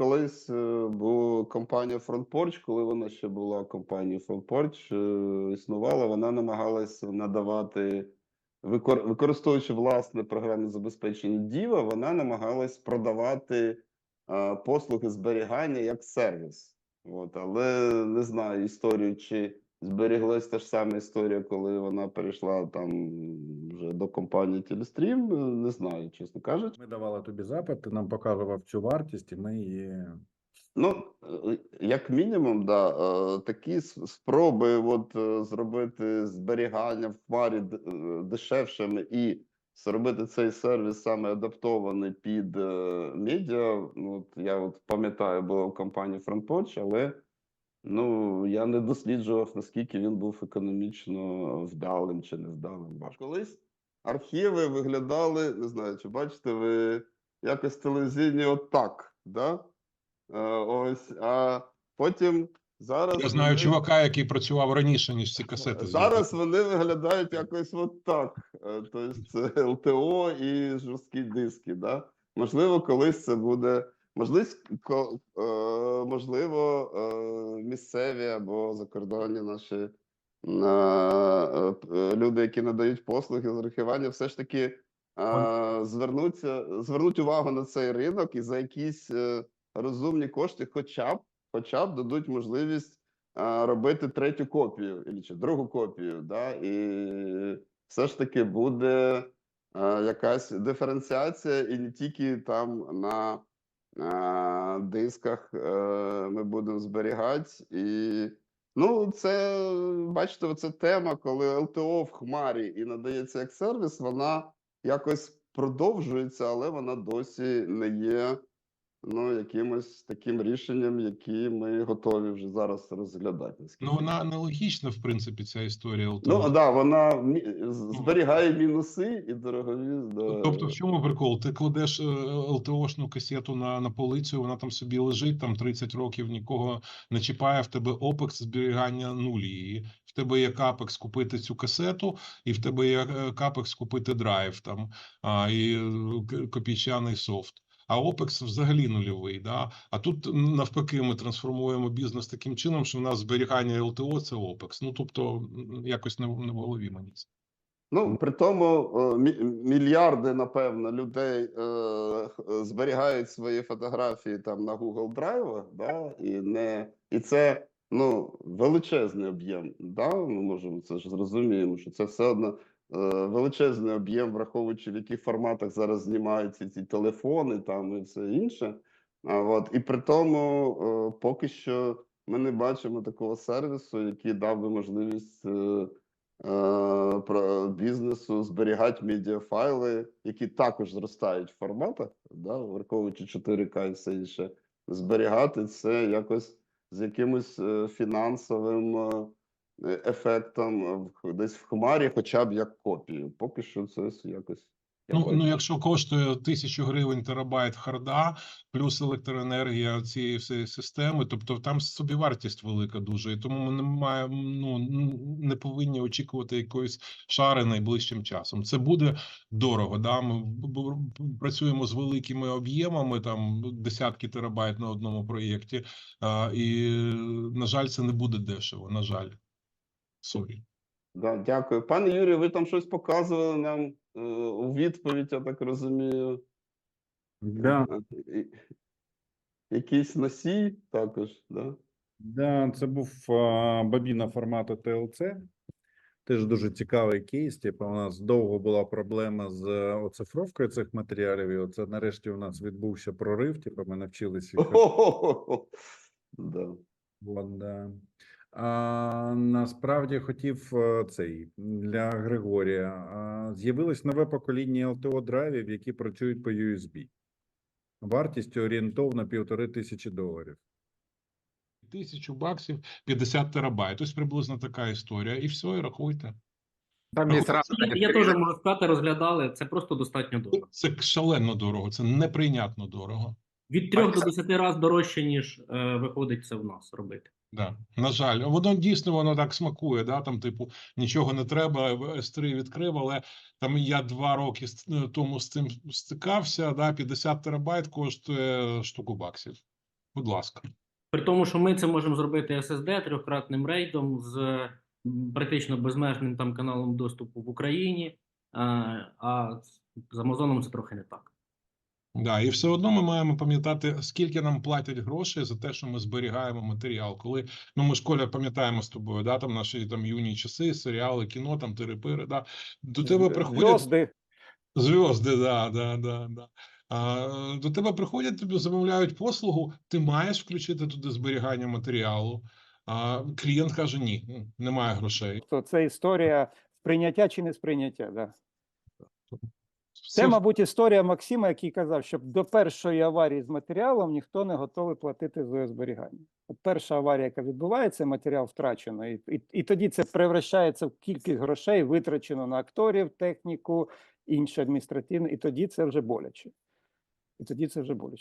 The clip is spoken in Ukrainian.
колись е, була компанія Фронтпорч, коли вона ще була компанією Фронтпорч, е, існувала, вона намагалась надавати, викор- використовуючи власне програмне забезпечення Діва, вона намагалась продавати е, послуги зберігання як сервіс. От, але не знаю історію, чи зберіглась та ж сама історія, коли вона перейшла там вже до компанії Телестрім. е, Не знаю, чесно кажучи. Ми давали тобі запит, ти нам показував цю вартість, і ми її. Ну, е, як мінімум, да, е, такі спроби от, зробити зберігання в хмарі е, дешевшими і зробити цей сервіс саме адаптований під медіа. Ну, от я от пам'ятаю, була в компанії FrontPoach, але ну, я не досліджував, наскільки він був економічно вдалим чи невдалим. Колись архіви виглядали, не знаю, чи бачите ви якось телевізійні отак, да? Е, Ось, а потім зараз. Я знаю вони- чувака, який працював раніше, ніж ці касети. Зараз вони виглядають якось от так. Е, Тобто це ЛТО і жорсткі диски. Да? Можливо, колись це буде. Можливо, е, можливо, місцеві або закордонні наші люди, які надають послуги з архівання, все ж таки е, звернуться, звернуть увагу на цей ринок і за якісь е, розумні кошти, хоча б, хоча б дадуть можливість а, робити третю копію чи другу копію, да, і все ж таки буде а, якась диференціація, і не тільки там на дисках е, ми будемо зберігати. І ну, це бачите, це тема, коли ЛТО в хмарі і надається як сервіс, вона якось продовжується, але вона досі не є ну, якимось таким рішенням, які ми готові вже зараз розглядати. Ну, вона нелогічна, в принципі, ця історія. Ну, так, да, вона зберігає мінуси і дорогові. Да. Тобто, в чому прикол? Ти кладеш е, ЛТОшну касету на, на полицю, вона там собі лежить, там 30 років, нікого не чіпає, в тебе OPEX зберігання нуль її. В тебе є капекс купити цю касету, і в тебе є е, капекс купити драйв там, а, і е, копійчаний софт. А OPEX взагалі нульовий. Да? А тут навпаки ми трансформуємо бізнес таким чином, що в нас зберігання ЛТО це OPEX. Ну тобто якось не, в- голові мені. Ну, при тому е, мільярди, напевно, людей е, зберігають свої фотографії там на Google Drive, да, і, не, і це ну, величезний об'єм. Да? Ми можемо це ж зрозуміємо, що це все одно величезний об'єм, враховуючи в яких форматах зараз знімаються ці телефони там і все інше. А, от, і при тому е, поки що ми не бачимо такого сервісу, який дав би можливість. Е, е, бізнесу зберігати медіафайли, які також зростають в форматах, да, враховуючи 4К і все інше, зберігати це якось з якимось е, фінансовим е, ефектом десь в хмарі, хоча б як копію. Поки що це якось. Ну, ну, якщо коштує тисячу гривень терабайт харда, плюс електроенергія цієї всієї системи, тобто там собівартість велика дуже, і тому ми не маємо, ну не повинні очікувати якоїсь шари найближчим часом. Це буде дорого. Да? Ми працюємо з великими об'ємами, там десятки терабайт на одному проєкті, і на жаль, це не буде дешево. На жаль, сорі. Да, дякую. Пане Юрію, ви там щось показували нам е, у відповідь, я так розумію. Да, Е, Якийсь носій також, да? да, це був а, бобіна формату TLC. Теж дуже цікавий кейс. Типу, у нас довго була проблема з е, оцифровкою цих матеріалів. І оце нарешті у нас відбувся прорив. Типу, ми навчилися їх О-хо-хо-хо. Да. От, да. А, насправді хотів е, цей для Григорія. А, з'явилось нове покоління LTO драйвів, які працюють по USB. Вартістю орієнтовно півтори тисячі доларів. Тисячу баксів, 50 терабайт. Ось приблизно така історія. І все, і рахуйте. Там є Ну, зразу Я, я теж можу сказати, розглядали. Це просто достатньо дорого. Це шалено дорого, це неприйнятно дорого. Від 3 до 10 разів дорожче, ніж е, виходить це в нас робити. Да. На жаль, воно дійсно воно так смакує. Да? Там, типу, нічого не треба. S3 відкрив, але там я два роки тому з цим стикався. Да? 50 терабайт коштує штуку баксів. Будь ласка. При тому, що ми це можемо зробити SSD трьохкратним рейдом з практично безмежним там каналом доступу в Україні, а, а з Амазоном це трохи не так. Да, і все одно ми маємо пам'ятати, скільки нам платять грошей за те, що ми зберігаємо матеріал. Коли ну ми ж Коля пам'ятаємо з тобою, да, там наші там юні часи, серіали, кіно, там тири-пири, да. До тебе приходять Зв'язки. зв'язки, да, да, да, да. А, до тебе приходять, тобі замовляють послугу, ти маєш включити туди зберігання матеріалу. А клієнт каже: ні, немає грошей. То це історія сприйняття чи не сприйняття. Да. Це, мабуть, історія Максима, який казав, що до першої аварії з матеріалом ніхто не готовий платити за його зберігання. От перша аварія, яка відбувається, матеріал втрачено, і, і, і тоді це превращається в кількість грошей, витрачено на акторів, техніку, інше адміністративне, і тоді це вже боляче. І тоді це вже боляче.